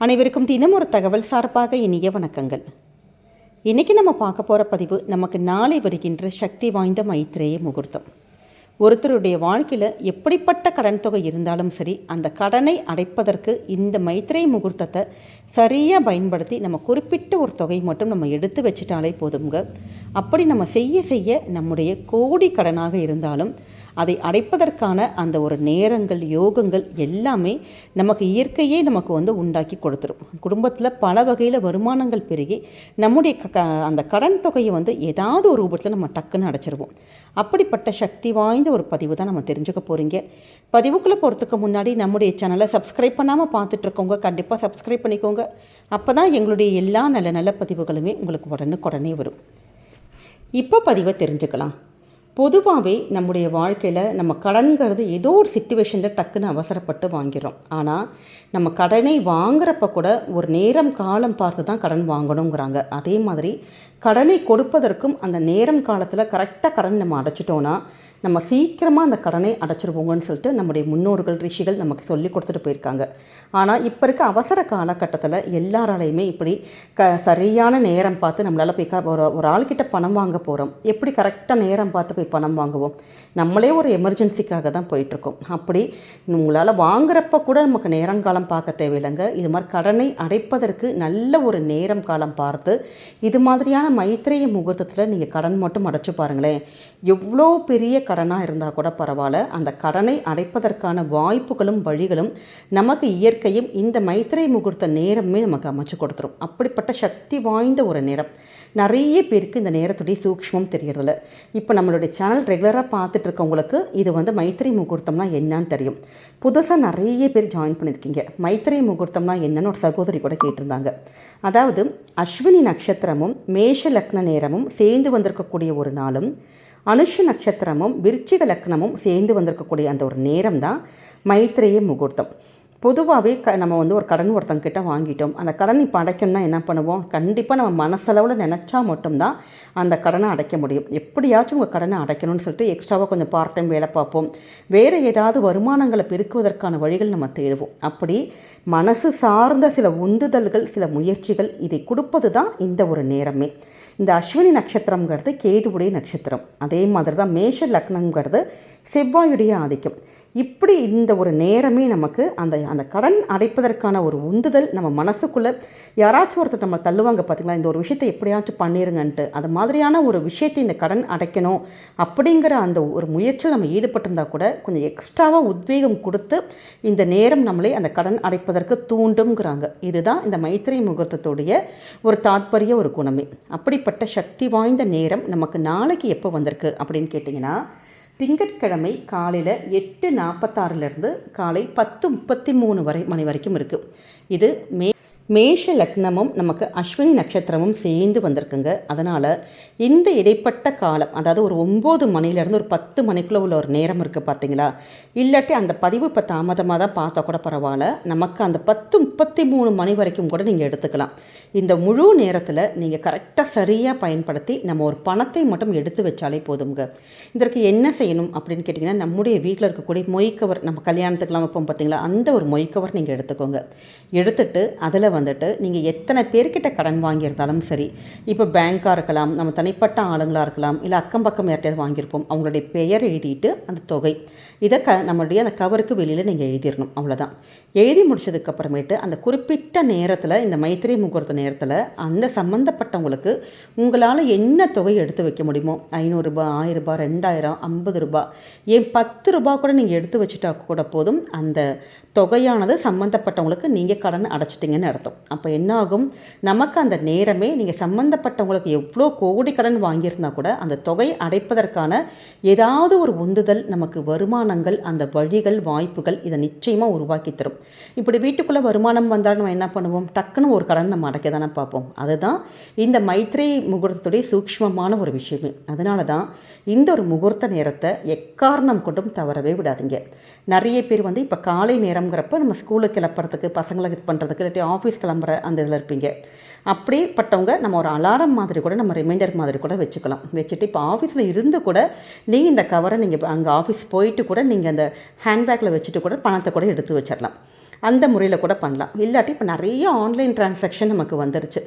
அனைவருக்கும் தினம் ஒரு தகவல் சார்பாக இனிய வணக்கங்கள். இன்றைக்கி நம்ம பார்க்க போகிற பதிவு நமக்கு நாளை வருகின்ற சக்தி வாய்ந்த மைத்திரேய முகூர்த்தம். ஒருத்தருடைய வாழ்க்கையில் எப்படிப்பட்ட கடன் தொகை இருந்தாலும் சரி அந்த கடனை அடைப்பதற்கு இந்த மைத்திரேய முகூர்த்தத்தை சரியாக பயன்படுத்தி நம்ம குறிப்பிட்ட ஒரு தொகை மட்டும் நம்ம எடுத்து வச்சிட்டாலே போதுங்க அப்படி நம்ம செய்ய செய்ய நம்முடைய கோடி கடனாக இருந்தாலும் அதை அடைப்பதற்கான அந்த ஒரு நேரங்கள் யோகங்கள் எல்லாமே நமக்கு இயற்கையே நமக்கு வந்து உண்டாக்கி கொடுத்துரும். குடும்பத்தில் பல வகையில் வருமானங்கள் பெருகி நம்முடைய க அந்த கடன் தொகையை வந்து ஏதாவது ஒரு ரூபத்தில் நம்ம டக்குன்னு அடைச்சிருவோம். அப்படிப்பட்ட சக்தி வாய்ந்த ஒரு பதிவு தான் நம்ம தெரிஞ்சுக்க போகிறீங்க பதிவுக்குள்ளே போகிறதுக்கு முன்னாடி நம்முடைய சேனலை சப்ஸ்கிரைப் பண்ணாமல் பார்த்துட்ருக்கோங்க கண்டிப்பாக சப்ஸ்கிரைப் பண்ணிக்கோங்க. அப்போ தான் எங்களுடைய எல்லா நல்ல நல்ல பதிவுகளுமே உங்களுக்கு உடனுக்குடனே வரும். இப்போ பதிவை தெரிஞ்சுக்கலாம். பொதுவாகவே நம்முடைய வாழ்க்கையில் நம்ம கடன்கிறது ஏதோ ஒரு சுச்சுவேஷனில் டக்குன்னு அவசரப்பட்டு வாங்கிறோம். ஆனால் நம்ம கடனை வாங்குறப்ப கூட ஒரு நேரம் காலம் பார்த்து தான் கடன் வாங்கணுங்கிறாங்க. அதே மாதிரி கடனை கொடுப்பதற்கும் அந்த நேரம் காலத்தில் கரெக்டாக கடன் நம்ம அடைச்சிட்டோன்னா நம்ம சீக்கிரமாக அந்த கடனை அடைச்சிருவோங்கன்னு சொல்லிட்டு நம்முடைய முன்னோர்கள் ரிஷிகள் நமக்கு சொல்லி கொடுத்துட்டு போயிருக்காங்க. ஆனால் இப்போ இருக்க அவசர காலகட்டத்தில் எல்லாராலையுமே இப்படி க சரியான நேரம் பார்த்து நம்மளால் போய் க ஒரு ஒரு ஆள்கிட்ட பணம் வாங்க போகிறோம் எப்படி கரெக்டாக நேரம் பார்த்து போய் பணம் வாங்குவோம்? நம்மளே ஒரு எமர்ஜென்சிக்காக தான் போயிட்டுருக்கோம். அப்படி உங்களால் வாங்குறப்ப கூட நமக்கு நேரங்காலம் பார்க்க தேவையில்லைங்க. இது மாதிரி கடனை அடைப்பதற்கு நல்ல ஒரு நேரம் காலம் பார்த்து இது மாதிரியான மைத்திரைய முகூர்த்தத்தில் நீங்கள் கடன் மட்டும் அடைச்சி பாருங்களேன். எவ்வளோ பெரிய கடன் கடனாக இருந்தால் கூட பரவாயில்ல. அந்த கடனை அடைப்பதற்கான வாய்ப்புகளும் வழிகளும் நமக்கு இயற்கையும் இந்த மைத்திரை முகூர்த்த நேரமே நமக்கு அமைச்சு கொடுத்துரும். அப்படிப்பட்ட சக்தி வாய்ந்த ஒரு நேரம். நிறைய பேருக்கு இந்த நேரத்துடைய சூக்ஷ்மம் தெரியறதில்ல. இப்போ நம்மளுடைய சேனல் ரெகுலராக பார்த்துட்டு இருக்கவங்களுக்கு இது வந்து மைத்திரை முகூர்த்தம்னா என்னன்னு தெரியும். புதுசாக நிறைய பேர் ஜாயின் பண்ணியிருக்கீங்க. மைத்திரை முகூர்த்தம்னா என்னன்னு ஒரு சகோதரி கூட கேட்டிருந்தாங்க. அதாவது அஸ்வினி நட்சத்திரமும் மேஷ லக்ன நேரமும் சேர்ந்து வந்திருக்கக்கூடிய ஒரு நாளும் அனுஷ நட்சத்திரமும் விருச்சிக லக்னமும் சேர்ந்து வந்திருக்கக்கூடிய அந்த ஒரு நேரம் தான் மைத்திரேய முகூர்த்தம். பொதுவாகவே க நம்ம வந்து ஒரு கடன் ஒருத்தங்கிட்ட வாங்கிட்டோம். அந்த கடன் இப்போ அடைக்கணும்னா என்ன பண்ணுவோம்? கண்டிப்பாக நம்ம மனசளவில் நினச்சா மட்டும்தான் அந்த கடனை அடைக்க முடியும். எப்படியாச்சும் உங்கள் கடனை அடைக்கணும்னு சொல்லிட்டு எக்ஸ்ட்ராவாக கொஞ்சம் பார்ட் டைம் வேலை பார்ப்போம். வேறு ஏதாவது வருமானங்களை பெருக்குவதற்கான வழிகள் நம்ம தேடுவோம். அப்படி மனசு சார்ந்த சில உந்துதல்கள் சில முயற்சிகள் இதை கொடுப்பது தான் இந்த ஒரு நேரமே. இந்த அஸ்வினி நட்சத்திரங்கிறது கேதுவுடைய நட்சத்திரம். அதே மாதிரி தான் மேஷ லக்னங்கிறது செவ்வாயுடைய ஆதிக்கம். இப்படி இந்த ஒரு நேரமே நமக்கு அந்த அந்த கடன் அடைப்பதற்கான ஒரு உந்துதல் நம்ம மனசுக்குள்ளே யாராச்சும் ஒருத்தர் நம்ம தள்ளுவாங்க பார்த்தீங்களா இந்த ஒரு விஷயத்தை எப்படியாச்சும் பண்ணிருங்கன்ட்டு. அது மாதிரியான ஒரு விஷயத்தை இந்த கடன் அடைக்கணும் அப்படிங்கிற அந்த ஒரு முயற்சியில் நம்ம ஈடுபட்டிருந்தால் கூட கொஞ்சம் எக்ஸ்ட்ராவாக உத்வேகம் கொடுத்து இந்த நேரம் நம்மளே அந்த கடன் அடைப்பதற்கு தூண்டுங்கிறாங்க இதுதான் இந்த மைத்திரை முகூர்த்தத்துடைய ஒரு தாத்பரிய ஒரு குணமே. அப்படிப்பட்ட சக்தி வாய்ந்த நேரம் நமக்கு நாளைக்கு எப்போ வந்திருக்கு அப்படின்னு கேட்டிங்கன்னா திங்கட்கிழமை காலையில் எட்டு நாற்பத்தாறுலேருந்து காலை பத்து முப்பத்தி மூணு வரை மணி வரைக்கும் இருக்குது இது மே மேஷ லக்னமும் நமக்கு அஸ்வினி நட்சத்திரமும் சேர்ந்து வந்திருக்குங்க. அதனால் இந்த இடைப்பட்ட காலம் அதாவது ஒரு ஒம்பது மணிலேருந்து ஒரு பத்து மணிக்குள்ளே உள்ள ஒரு நேரம் இருக்குது பார்த்தீங்களா இல்லாட்டி அந்த பதிவு இப்போ தாமதமாக தான் பார்த்தா கூட பரவாயில்ல. நமக்கு அந்த பத்து முப்பத்தி மூணு மணி வரைக்கும் கூட நீங்கள் எடுத்துக்கலாம். இந்த முழு நேரத்தில் நீங்கள் கரெக்டாக சரியாக பயன்படுத்தி நம்ம ஒரு பணத்தை மட்டும் எடுத்து வச்சாலே போதுங்க இதற்கு என்ன செய்யணும் அப்படின்னு கேட்டிங்கன்னா நம்முடைய வீட்டில் இருக்கக்கூடிய மொய்க்கவர் நம்ம கல்யாணத்துக்குலாம் வைப்போம் பார்த்தீங்களா அந்த ஒரு மொய்க்கவர் நீங்கள் எடுத்துக்கோங்க. எடுத்துட்டு அதில் வந்துட்டு நீங்கள் எத்தனை பேர்கிட்ட கடன் வாங்கியிருந்தாலும் சரி இப்போ பேங்க்காக இருக்கலாம் நம்ம தனிப்பட்ட ஆளுங்களாக இருக்கலாம் இல்லை அக்கம் பக்கம் யார்ட்டையாவது வாங்கியிருப்போம் அவங்களுடைய பெயர் எழுதிட்டு அந்த தொகை இதை க நம்மளுடைய அந்த கவருக்கு வெளியில் நீங்கள் எழுதிடணும் அவ்வளோதான் எழுதி முடிச்சதுக்கப்புறமேட்டு அந்த குறிப்பிட்ட நேரத்தில் இந்த மைத்திரி முகூர்த்த நேரத்தில் அந்த சம்மந்தப்பட்டவங்களுக்கு உங்களால் என்ன தொகை எடுத்து வைக்க முடியுமோ ஐநூறுரூபா ஆயிரரூபா ரெண்டாயிரம் ஐம்பது ரூபா ஏன் பத்து ரூபா கூட நீங்கள் எடுத்து வச்சுட்டா கூட போதும் அந்த தொகையானது சம்மந்தப்பட்டவங்களுக்கு நீங்கள் கடன் அடைச்சிட்டிங்கன்னு அர்த்தம். அப்போ என்ன ஆகும் நமக்கு அந்த நேரமே நீங்கள் சம்மந்தப்பட்டவங்களுக்கு எவ்வளோ கோடி கடன் வாங்கியிருந்தா கூட அந்த தொகை அடைப்பதற்கான ஏதாவது ஒரு உந்துதல் நமக்கு வருமானங்கள் அந்த வழிகள் வாய்ப்புகள் இதை நிச்சயமாக உருவாக்கி தரும். இப்படி வீட்டுக்குள்ளே வருமானம் வந்தால் நம்ம என்ன பண்ணுவோம்? டக்குன்னு ஒரு கடன் நம்ம அடைக்க தானே பார்ப்போம். அதுதான் இந்த மைத்ரி முகூர்த்தத்துடைய சூக்ஷ்மமான ஒரு விஷயமே. அதனால தான் இந்த ஒரு முகூர்த்த நேரத்தை எக்காரணம் கொண்டும் தவறவே விடாதீங்க. நிறைய பேர் வந்து இப்போ காலை நேரங்கிறப்ப நம்ம ஸ்கூலுக்கு கிளப்புறதுக்கு பசங்களை இது பண்ணுறதுக்கு இல்லாட்டி ஆஃபீஸ் ஆஃபீஸ் கிளம்புற அந்த இதில் இருப்பீங்க. அப்படிப்பட்டவங்க நம்ம ஒரு அலாரம் மாதிரி கூட நம்ம ரிமைண்டர் மாதிரி கூட வச்சுக்கலாம். வச்சுட்டு இப்போ ஆஃபீஸில் இருந்து கூட நீங்கள் இந்த கவரை நீங்கள் அங்கே ஆஃபீஸ் போயிட்டு கூட நீங்கள் அந்த ஹேண்ட்பேக்கில் வச்சுட்டு கூட பணத்தை கூட எடுத்து வச்சிடலாம் அந்த முறையில் கூட பண்ணலாம். இல்லாட்டி இப்போ நிறைய ஆன்லைன் டிரான்சாக்ஷன் நமக்கு வந்துருச்சு.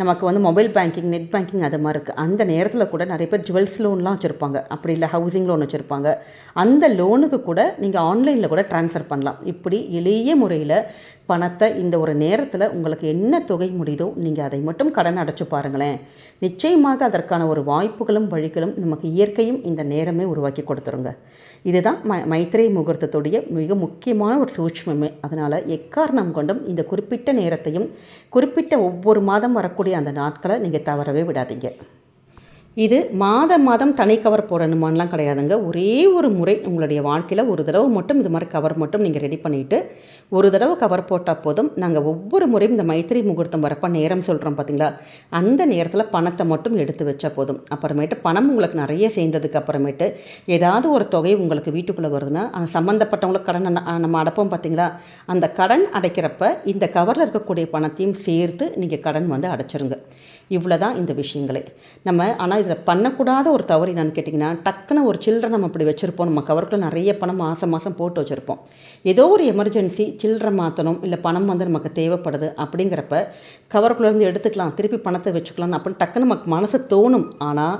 நமக்கு வந்து மொபைல் பேங்கிங் நெட் பேங்கிங் அது மாதிரி இருக்குது அந்த நேரத்தில் கூட நிறைய பேர் ஜுவல்ஸ் லோன்லாம் வச்சுருப்பாங்க. அப்படி இல்லை ஹவுசிங் லோன் வச்சுருப்பாங்க. அந்த லோனுக்கு கூட நீங்கள் ஆன்லைனில் கூட ட்ரான்ஸ்ஃபர் பண்ணலாம். இப்படி எளிய முறையில் பணத்தை இந்த ஒரு நேரத்தில் உங்களுக்கு என்ன தொகை முடியுதோ நீங்கள் அதை மட்டும் கடன் அடைச்சு பாருங்களேன். நிச்சயமாக அதற்கான ஒரு வாய்ப்புகளும் வழிகளும் நமக்கு இயற்கையும் இந்த நேரமே உருவாக்கி கொடுத்துருங்க. இதுதான் ம மைத்திரை முகூர்த்தத்துடைய மிக முக்கியமான ஒரு சூட்சமே அதனால் எக்காரணம் கொண்டும் இந்த குறிப்பிட்ட நேரத்தையும் குறிப்பிட்ட ஒவ்வொரு மாதம் வரக்கூடிய அந்த நாட்களை நீங்கள் தவறவே விடாதீங்க. இது மாத மாதம் தனி கவர் போடணுமான்லாம் கிடையாதுங்க. ஒரே ஒரு முறை உங்களுடைய வாழ்க்கையில் ஒரு தடவை மட்டும் இது மாதிரி கவர் மட்டும் நீங்கள் ரெடி பண்ணிவிட்டு ஒரு தடவை கவர் போட்டால் போதும். நாங்கள் ஒவ்வொரு முறையும் இந்த மைத்திரி முகூர்த்தம் வரப்போ நேரம் சொல்கிறோம் பார்த்தீங்களா அந்த நேரத்தில் பணத்தை மட்டும் எடுத்து வச்சா போதும். அப்புறமேட்டு பணம் உங்களுக்கு நிறைய சேர்ந்ததுக்கு அப்புறமேட்டு ஏதாவது ஒரு தொகை உங்களுக்கு வீட்டுக்குள்ளே வருதுன்னா அது சம்மந்தப்பட்டவங்களுக்கு கடன் நம்ம அடைப்போம் பார்த்தீங்களா அந்த கடன் அடைக்கிறப்ப இந்த கவரில் இருக்கக்கூடிய பணத்தையும் சேர்த்து நீங்கள் கடன் வந்து அடைச்சிருங்க. இவ்வளோ தான் இந்த விஷயங்களே. நம்ம ஆனால் இதில் பண்ணக்கூடாத ஒரு தவறு என்னன்னு கேட்டிங்கன்னா டக்குன்னு ஒரு சில்லறை நம்ம இப்படி வச்சுருப்போம். நம்ம கவருக்குள்ள நிறைய பணம் மாதம் மாதம் போட்டு வச்சுருப்போம். ஏதோ ஒரு எமர்ஜென்சி சில்லறை மாற்றணும் இல்லை பணம் வந்து நமக்கு தேவைப்படுது அப்படிங்கிறப்ப கவருக்குள்ளேருந்து எடுத்துக்கலாம் திருப்பி பணத்தை வச்சுக்கலாம் அப்படின்னு டக்குன்னு நமக்கு மனசு தோணும். ஆனால்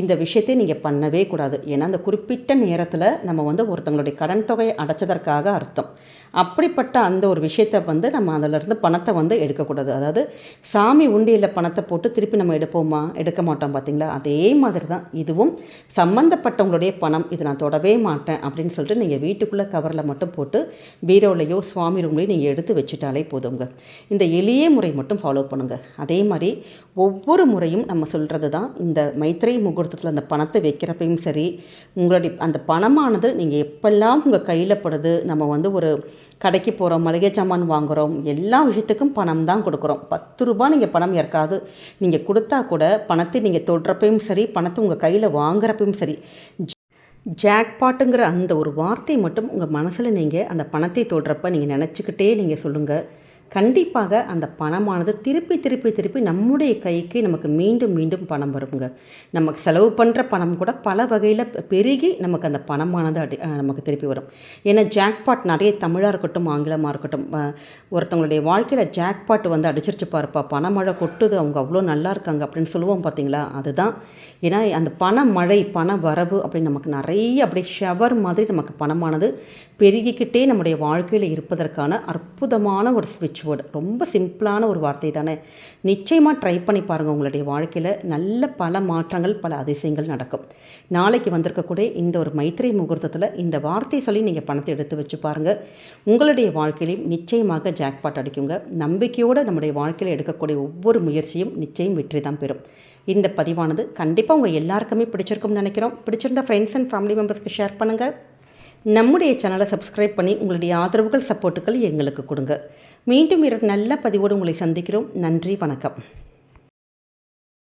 இந்த விஷயத்தை நீங்கள் பண்ணவே கூடாது. ஏன்னா அந்த குறிப்பிட்ட நேரத்தில் நம்ம வந்து ஒருத்தங்களுடைய கடன் தொகையை அடைச்சதற்காக அர்த்தம். அப்படிப்பட்ட அந்த ஒரு விஷயத்தை வந்து நம்ம அதிலிருந்து பணத்தை வந்து எடுக்கக்கூடாது. அதாவது சாமி உண்டியில் பணத்தை போட்டு திருப்பி நம்ம எடுப்போமா? எடுக்க மாட்டோம் பார்த்தீங்களா அதே மாதிரி தான் இதுவும் சம்மந்தப்பட்டவங்களுடைய பணம். இது நான் தொடவே மாட்டேன் அப்படின்னு சொல்லிட்டு நீங்கள் வீட்டுக்குள்ளே கவரில் மட்டும் போட்டு பீரோலையோ சுவாமி ரூம்லையோ நீங்கள் எடுத்து வச்சுட்டாலே போதுங்க. இந்த எளிய முறை மட்டும் ஃபாலோ பண்ணுங்கள் அதே மாதிரி ஒவ்வொரு முறையும் நம்ம சொல்கிறது தான் இந்த மைத்திரை முகூர்த்தத்தில் அந்த பணத்தை வைக்கிறப்பையும் சரி உங்களுடைய அந்த பணமானது நீங்கள் எப்பெல்லாம் உங்கள் கையில் படுது நம்ம வந்து ஒரு கடைக்கு போகிறோம் மளிகை சாமான் வாங்குகிறோம் எல்லா விஷயத்துக்கும் பணம் தான் கொடுக்குறோம். பத்து ரூபா நீங்கள் பணம் யாருக்காவது நீங்கள் கொடுத்தா கூட பணத்தை நீங்கள் தொடுறப்பையும் சரி பணத்தை உங்கள் கையில் வாங்குறப்பையும் சரி. ஜாக்பாட்டுங்கிற அந்த ஒரு வார்த்தை மட்டும் உங்கள் மனசில் நீங்கள் அந்த பணத்தை தொடுறப்ப நீங்கள் நினச்சிக்கிட்டே நீங்கள் சொல்லுங்கள் கண்டிப்பாக அந்த பணமானது திருப்பி திருப்பி திருப்பி நம்முடைய கைக்கு நமக்கு மீண்டும் மீண்டும் பணம் வருங்க நமக்கு செலவு பண்ணுற பணம் கூட பல வகையில் பெருகி நமக்கு அந்த பணமானது அடி நமக்கு திருப்பி வரும். ஏன்னா ஜாக்பாட் நிறைய தமிழாக இருக்கட்டும் ஆங்கிலமாக இருக்கட்டும் ஒருத்தவங்களுடைய வாழ்க்கையில் ஜாக்பாட் வந்து அடிச்சிருச்சு பாருப்பா. பணமழை கொட்டுது அவங்க அவ்வளோ நல்லா இருக்காங்க அப்படின்னு சொல்லுவோம் பார்த்தீங்களா அதுதான். ஏன்னா அந்த பண மழை பண வரவு அப்படின்னு நமக்கு நிறைய அப்படியே ஷவர் மாதிரி நமக்கு பணமானது பெருகிக்கிட்டே நம்முடைய வாழ்க்கையில் இருப்பதற்கான அற்புதமான ஒரு ரிச் வேர்டு ரொம்ப சிம்பிளான ஒரு வார்த்தை தானே? நிச்சயமாக ட்ரை பண்ணி பாருங்கள் உங்களுடைய வாழ்க்கையில். நல்ல பல மாற்றங்கள் பல அதிசயங்கள் நடக்கும். நாளைக்கு வந்திருக்கக்கூடிய இந்த ஒரு மைத்திரை முகூர்த்தத்தில் இந்த வார்த்தை சொல்லி நீங்கள் பணத்தை எடுத்து வச்சு பாருங்கள் உங்களுடைய வாழ்க்கையிலையும் நிச்சயமாக ஜாக்பாட் அடிக்குங்க. நம்பிக்கையோடு நம்முடைய வாழ்க்கையில் எடுக்கக்கூடிய ஒவ்வொரு முயற்சியும் நிச்சயம் வெற்றி தான் பெறும். இந்த பதிவானது கண்டிப்பாக உங்கள் எல்லாருக்குமே பிடிச்சிருக்கும்னு நினைக்கிறோம். பிடிச்சிருந்த ஃப்ரெண்ட்ஸ் அண்ட் ஃபேமிலி மெம்பர்ஸ்க்கு ஷேர் பண்ணுங்கள் நம்முடைய சேனலை சப்ஸ்கிரைப் பண்ணி உங்களுடைய ஆதரவுகள் சப்போர்ட்டுகள் எங்களுக்கு கொடுங்க. மீண்டும் இரண்டு நல்ல பதிவோடு உங்களை சந்திக்கிறோம். நன்றி வணக்கம்.